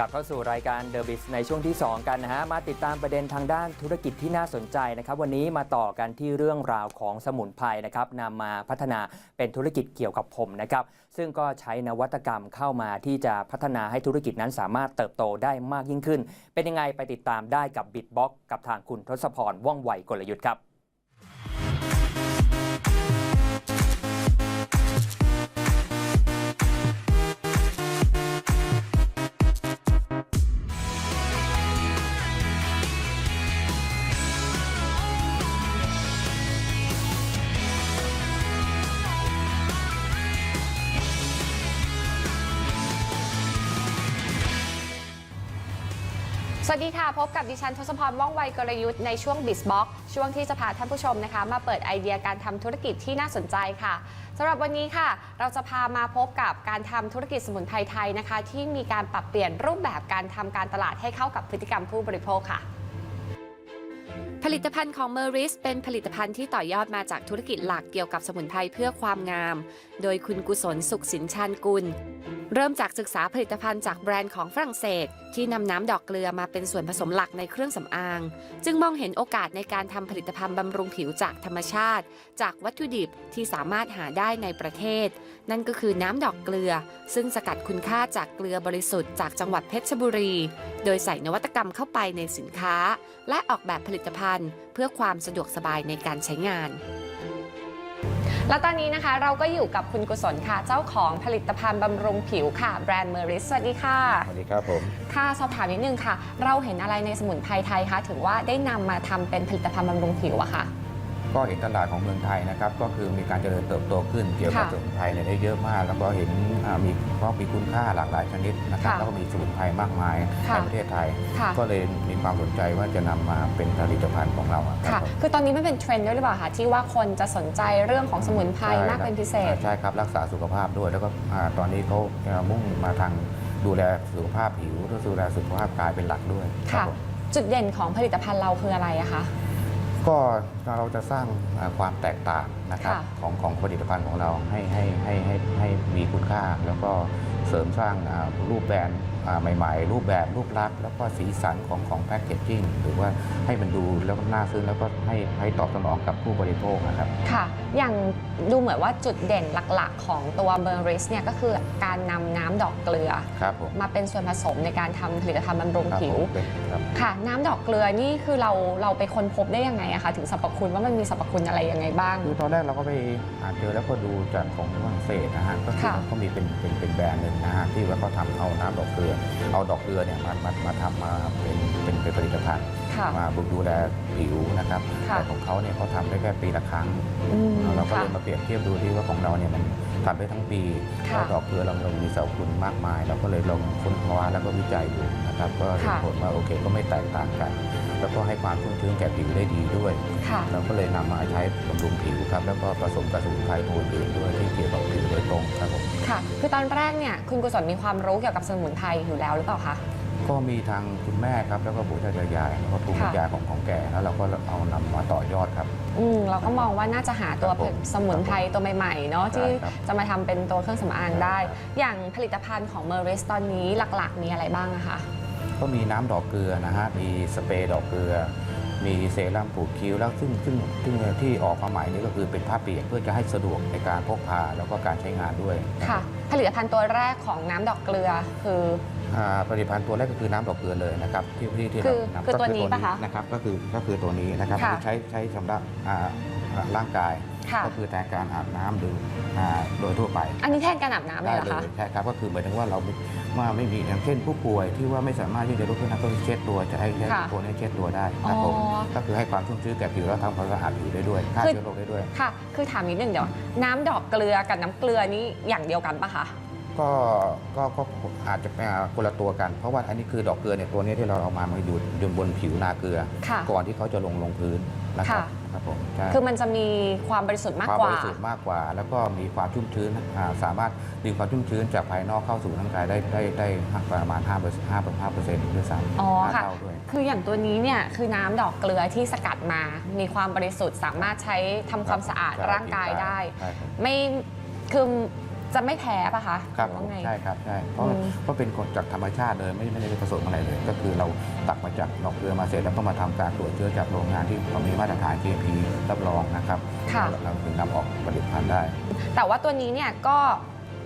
กลับเข้าสู่รายการ The b i z ในช่วงที่ 2 กันนะฮะ มาติดตามประเด็นทางด้านธุรกิจที่น่าสนใจนะครับ วันนี้มาต่อกันที่เรื่องราวของสมุนไพรนะครับนำมาพัฒนาเป็นธุรกิจเกี่ยวกับผมนะครับ ซึ่งก็ใช้นวัตกรรมเข้ามาที่จะพัฒนาให้ธุรกิจนั้นสามารถเติบโตได้มากยิ่งขึ้น เป็นยังไงไปติดตามได้กับ Bitbox กับทางคุณทศพรว่องไวกลยุทธ์ครับ สวัสดีค่ะ พบกับดิฉันทศพรว่องไวกลยุทธ์ในช่วง b i z b o x ช่วงที่จะพาท่านผู้ชมนะคะ มาเปิดไอเดียการทำธุรกิจที่น่าสนใจค่ะสำหรับวันนี้ค่ะ เราจะพามาพบกับการทำธุรกิจสมุนไพรไทยนะคะ ที่มีการปรับเปลี่ยนรูปแบบการทำการตลาดให้เข้ากับพฤติกรรมผู้บริโภคค่ะผลิตภัณฑ์ของเมอริสเป็นผลิตภัณฑ์ที่ต่อยอดมาจากธุรกิจหลักเกี่ยวกับสมุนไพรเพื่อความงาม โดยคุณกุศลสุขสินชานกุล เริ่มจากศึกษาผลิตภัณฑ์จากแบรนด์ของฝรั่งเศส ที่นำน้ำดอกเกลือมาเป็นส่วนผสมหลักในเครื่องสำอาง จึงมองเห็นโอกาสในการทำผลิตภัณฑ์บำรุงผิวจากธรรมชาติ จากวัตถุดิบที่สามารถหาได้ในประเทศ นั่นก็คือน้ำดอกเกลือ ซึ่งสกัดคุณค่าจากเกลือบริสุทธิ์จากจังหวัดเพชรบุรี โดยใส่นวัตกรรมเข้าไปในสินค้า และออกแบบผลิตภัณฑ์ เพื่อความสะดวกสบายในการใช้งาน และตอนนี้นะคะเราก็อยู่กับคุณกุศลค่ะ เจ้าของผลิตภัณฑ์บำรุงผิวค่ะแบรนด์เมอริสสวัสดีค่ะ สวัสดีครับผมค่ะสอบถามนิดนึงค่ะ เราเห็นอะไรในสมุนไพรไทยคะถึงว่าได้นำมาทำเป็นผลิตภัณฑ์บำรุงผิวอะค่ะ ก็เห็นตลาดของเมืองไทยนะครับก็คือมีการเจริญเติบโตขึ้นเกี่ยวกับค่ะสมุนไพรเนี่ยได้เยอะมาก แล้วก็เห็นอ่ามีเพราะมีคุณค่าหลากหลายชนิดนะครับค่ะแล้วก็มีสมุนไพรมากมายค่ะในประเทศไทยค่ะก็เลยมีความสนใจว่าจะนำมาเป็นผลิตภัณฑ์ของเราอะครับค่ะผมคือตอนนี้มันเป็นเทรนด์ด้วยหรือเปล่าคะที่ว่าคนจะสนใจเรื่องของสมุนไพรใช่มากเป็นพิเศษใช่ครับรักษาสุขภาพด้วย แล้วก็อ่าตอนนี้เขาจะมุ่งมาทางดูแลสุขภาพผิวและดูแลสุขภาพกายเป็นหลักด้วยครับค่ะผมจุดเด่นของผลิตภัณฑ์เราคืออะไรอะคะก็ เราจะสร้างอ่าความแตกต่างนะครับค่ะของของผลิตภัณฑ์ของเราให้ให้ให้ให้ให้มีคุณค่า แล้วก็เสริมสร้างอ่ารูปแบบอ่าใหม่ๆ รูปแบบรูปลักษณ์แล้วก็สีสันของของแพคเกจจิ้งหรือว่าให้มันดูแล้วก็น่าซื้อแล้วก็ให้ให้ตอบสนองกับผู้บริโภคนะครับ ค่ะ อย่างดูเหมือนว่าจุดเด่นหลักๆ ของตัวเบอร์ริสเนี่ยก็คือการนำน้ำดอกเกลือครับผมมาเป็นส่วนผสมในการทำผลิตภัณฑ์บำรุงครับผิวผมเป็นครับค่ะ น้ำดอกเกลือนี่คือเราเราไปค้นพบได้ยังไงอะคะถึงสรรพคุณว่ามันมีสรรพคุณอะไรยังไงบ้าง คือตอนแรกเราก็ไปอ่านเจอแล้วก็ดูจากของฝรั่งเศสนะฮะก็คือค่ะเขามีเป็นเป็นเป็นแบรนด์หนึ่งนะฮะที่ว่าเขาทำเอาน้ำดอกเกลือ เอาดอกเกลือเนี่ยมามามาทำมาเป็นเป็นเป็นผลิตภัณฑ์ ค่ะมาบุดูแลผิวนะครับค่ะแต่ของเขาเนี่ยเขาทำได้แค่ปีละครั้ง อืมเราก็ค่ะ เลยมาเปรียบเทียบดูที่ว่าของเราเนี่ยมันทำได้ทั้งปีค่ะแล้วดอกเกลือเราเรามีสรรพคุณมากมาย เราก็เลยลองค้นคว้าแล้วก็วิจัยดูนะครับ ก็เห็นค่ะ ผลว่าโอเคก็ไม่แตกต่างกัน แล้วก็ให้ความชุ่มชื้นแก่ผิวได้ดีด้วย ค่ะ เราก็เลยนำมาใช้บำรุงผิวครับแล้วก็ผสมกับสมุนไพรตัวอื่นด้วยที่เกี่ยวกับผิวโดยตรงครับผม ค่ะ คือตอนแรกเนี่ยคุณกุศลมีความรู้เกี่ยวกับสมุนไพรอยู่แล้วหรือเปล่าคะ ก็มีทางคุณแม่ครับ แล้วก็ปู่ย่าตายายแล้วก็ภูมิปัญญาของของแก่แล้วเราก็เอานำมาต่อยอดครับ อืมเราก็มองว่าน่าจะหาตัวครับผมสมุนไพรตัวใหม่ๆเนาะใช่ที่ครับจะมาทำเป็นตัวเครื่องสำอางได้ ครับ อย่างผลิตภัณฑ์ของเมอริสตอนนี้หลักๆ มีอะไรบ้างอะคะ ก็มีน้ำดอกเกลือนะฮะมีสเปรย์ดอกเกลือ มีเซรั่มผูกคิ้วแล้วซึ่งซึ่งซึ่งที่ออกมาใหม่นี้ก็คือเป็นผ้าเปียกเพื่อจะให้สะดวกในการพกพาแล้วก็การใช้งานด้วยค่ะ ผลิตภัณฑ์ตัวแรกของน้ำดอกเกลือคืออ่าผลิตภัณฑ์ตัวแรกก็คือน้ำดอกเกลือเลยนะครับที่ที่ที่คือเรานำคือก็ตัวนี้ปะคะนะครับก็คือก็คือตัวนี้นะครับค่ะที่ใช้ใช้สำหรับอ่าอ่าร่างกาย ค่ะก็คือแทนการอาบน้ำหรืออ่าโดยทั่วไป อันนี้แทนการอาบน้ำเลยได้เหรอเลคะ ยใช่ครับก็คือหมายถึงว่าเราว่าไม่มีอย่างเช่นผู้ป่วยที่ว่าไม่สามารถที่จะลุกขึ้นนั่งก็เช็ดตัวจะให้ใช้ค่ะตัวนี้เช็ดตัวได้ครับผมอ๋อก็คือให้ความชุ่มชื้นแก่ผิวแล้วทำความสะอาดผิวได้ด้วยฆ่าคือ เชื้อโรคได้ด้วย ค่ะ คือถามนิดนึงเดี๋ยว น้ำดอกเกลือกับน้ำเกลือนี่อย่างเดียวกันปะคะ ก็ก็ก็อาจจะเป็นคนละตัวกัน เพราะว่าอันนี้คือดอกเกลือเนี่ยตัวนี้ที่เราเอามามาอยู่อยู่บนผิวนาเกลือ ค่ะ ก่อนที่เขาจะลงลงพื้นนะครับค่ะ ครับผมใช่คือมันจะมีความบริสุทธิ์มากความกบว่า ริสุทธิ์มากกว่า แล้วก็มีความชุ่มชื้นอ่าสามารถดึงความชุ่มชื้นจากภายนอกเข้าสู่ร่างกายได้ได้ได้ประมาณ5เปอร์ห้าห้าเปอร์เซ็นต์ด้วยซ้ำอ๋อห้าค่ะ เท่าด้วย คืออย่างตัวนี้เนี่ยคือน้ำดอกเกลือที่สกัดมา มีความบริสุทธิ์สามารถใช้ทำความสะอาดใช่ร่างกายได้ ใช่ครับ ไม่คือ จะไม่แพ้ปะคะครับหอว่าไง ใช่ครับใช่เพราะอืม เพราะเป็นกฎจากธรรมชาติเลยไม่ไม่ได้ผสมอะไรเลย ก็คือเราตักมาจากดอกเกลือมาเสร็จแล้วก็มาทำการตรวจเชื้อจากโรงงานที่เรามีมาตรฐาน GMP รับรองนะครับค่ะเราถึงนำออกผลิตภัณฑ์ได้แต่ว่าตัวนี้เนี่ยก็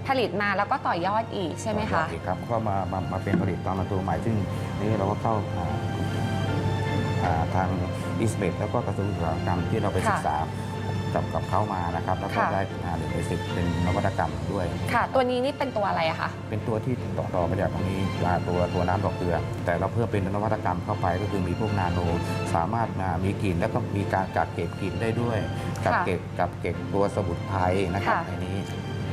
ผลิตมาแล้วก็ต่อยอดอีกใช่ไหมคะอีกครับก็มามามาเป็นผลิตตามมาตัวใหม่ซึ่งนี่เราก็เข้าอ่าอ่าทางอิสเบแล้วก็กระทรวงอุตสาหกรรมที่เราไปค่ะศึกษา กับกับเขามานะครับแล้วก็ค่ะ ได้งานหรือไปสิทธิ์เป็นนวัตกรรมด้วย ค่ะ ตัวนี้นี่เป็นตัวอะไรอะคะ เป็นตัวที่ต่อต่อมาจากตรงนี้มาตัวตัวน้ำดอกเกลือ แต่เราเพิ่มเป็นนวัตกรรมเข้าไปก็คือมีพวกนาโน สามารถมามีกลิ่นแล้วก็มีการกักเก็บกลิ่นได้ด้วยกักค่ะเก็บกับเก็บตัวสมุนไพรนะครับค่ะ ในนี้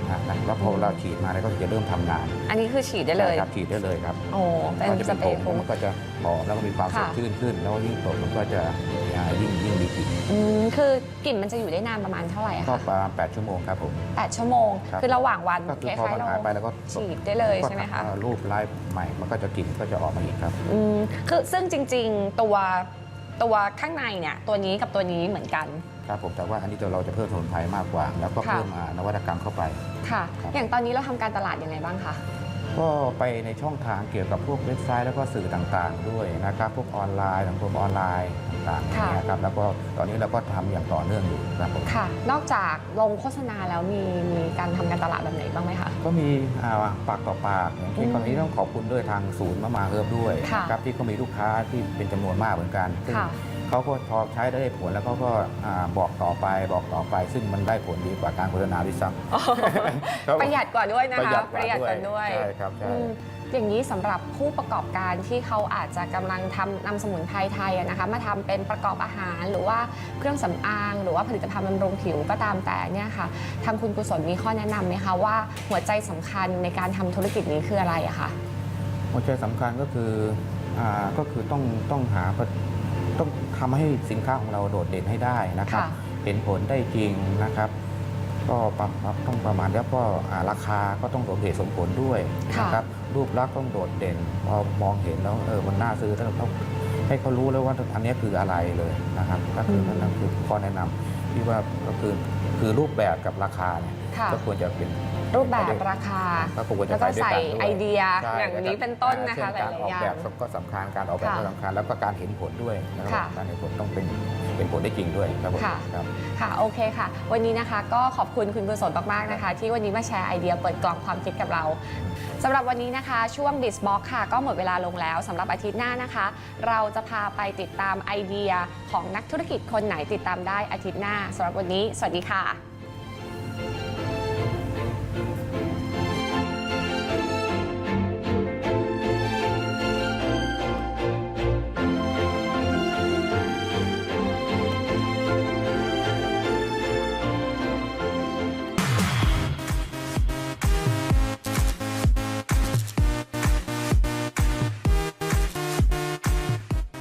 นะแล้วพอเราฉีดมาแล้วก็จะเริ่มทำงานอันนี้คือฉีดได้เลยใช่ครับฉีดได้เลยครับโอ้ เป็นก็จะสเป็นเปรผย์งฟุ้ง มันก็จะหอมแล้วก็มีความสค่ะดชื่นขึ้น แล้วยิ่งตกมันก็จะอ่า ยิ่งยิ่งมีกลิ่นอืมคือกลิ่นมันจะอยู่ได้นานประมาณเท่าไหร่อะก็คะประมาณ8ชั่วโมงครับผม แปดชั่วโมง ครับ คือระหว่างวันก็คือคพอล้ายมันๆเราหายไปแล้วก็ฉีดได้เลยใช่ไหมคะ ก็ทำรูปไลฟ์ใหม่มันก็จะกลิ่นก็จะออกมาอีกครับ อืมคือซึ่งจริงๆตัวตัวข้างในเนี่ยตัวนี้กับตัวนี้เหมือนกัน ครับผมแต่ว่าอันนี้ตัวเราจะเพิ่มสมุนไพรมากกว่า แล้วก็ค่ะ เพิ่มอ่านวัตกรรมเข้าไป ค่ะ ครับ อย่างตอนนี้เราทำการตลาดยังไงบ้างคะ ก็ไปในช่องทางเกี่ยวกับพวกเว็บไซต์แล้วก็สื่อต่างๆ ด้วยนะครับพวกออนไลน์สังคมออนไลน์ต่างๆอย่างค่ะเงี้ยครับแล้วก็ตอนนี้เราก็ทำอย่างต่อเนื่องอยู่ครับผมค่ะ นอกจากลงโฆษณาแล้วมีมีการทำการตลาดแบบไหนบ้างไหมคะ ก็มีอ่าปากต่อปากอย่างเช่นอืมตอนนี้ต้องขอบคุณด้วยทางศูนย์มะมาเฮิร์บด้วยค่ะนะครับที่ก็มีลูกค้าที่เป็นจำนวนมากเหมือนกันซึ่งค่ะ เขาก็พอใช้ได้ผลแล้วเขาก็อ่าบอกต่อไปบอกต่อไป ซึ่งมันได้ผลดีกว่าการโฆษณาด้วยซ้ำ ครับประหยัดกว่าด้วยนะคะประหยัดกว่าด้วยใช่ครับใช่ อืมอย่างนี้สำหรับผู้ประกอบการที่เขาอาจจะกำลังทำนำสมุนไพรไทยอะนะคะ มาทำเป็นประกอบอาหารหรือว่าเครื่องสำอาง หรือว่าผลิตภัณฑ์บำรุงผิวก็ตามแต่เนี่ยค่ะทางคุณกุศลมีข้อแนะนำไหมคะว่าหัวใจสำคัญในการทำธุรกิจนี้คืออะไรอะคะ หัวใจสำคัญก็คืออ่าก็คือต้องต้องหา ต้องทำให้สินค้าของเราโดดเด่นให้ได้นะครับค่ะเห็นผลได้จริงนะครับ ก็ประมาณต้องประมาณแล้วก็อ่าราคาก็ต้องสมเหตุสมผลด้วยค่ะนะครับรูปลักษณ์ต้องโดดเด่นพอมองเห็นแล้วเออมันน่าซื้อแล้วเราต้องให้เขารู้แล้วว่าอันนี้คืออะไรเลยนะครับ ก็คือนั่นคือข้อแนะนำที่ว่าก็คือคือรูปแบบกับราคาเนี่ย ค่ะ ก็ควรจะเป็นรูปแบบราคา ก็ควรจะแล้วก็ไปด้วยใส่กันด้วยไอเดียใช่อย่างนี้เป็นต้นนะคะหเช่ลายการๆอออกย่างแบบก็สำคัญการออกแบบค่ะก็สำคัญแล้วก็การเห็นผลด้วยนะครัค่ะบการเห็นผลต้องเป็นเป็นผลได้จริงด้วยครับผมค่ะครับค่ะโอเคค่ะ วันนี้นะคะก็ขอบคุณคุณกุศลมากๆนะคะ ที่วันนี้มาแชร์ไอเดียเปิดกล่องความคิดกับเราสำหรับวันนี้นะคะช่วง b i z b o x ค่ะ ก็หมดเวลาลงแล้วสำหรับอาทิตย์หน้านะคะ เราจะพาไปติดตามไอเดียของนักธุรกิจคนไหนติดตามได้อาทิตย์หน้าสำหรับวันนี้ สวัสดีค่ะ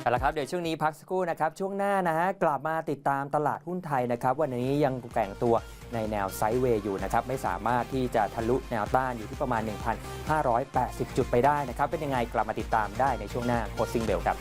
เอาละครับเดี๋ยวช่วงนี้พักสักครู่นะครับช่วงหน้านะฮะกลับมาติดตามตลาดหุ้นไทยนะครับ วันนี้ยังแกว่งตัวในแนวไซด์เวย์อยู่นะครับ ไม่สามารถที่จะทะลุแนวต้านอยู่ที่ประมาณ 1,580 จุดไปได้นะครับ เป็นยังไงกลับมาติดตามได้ในช่วงหน้าโคซิงเบลครับ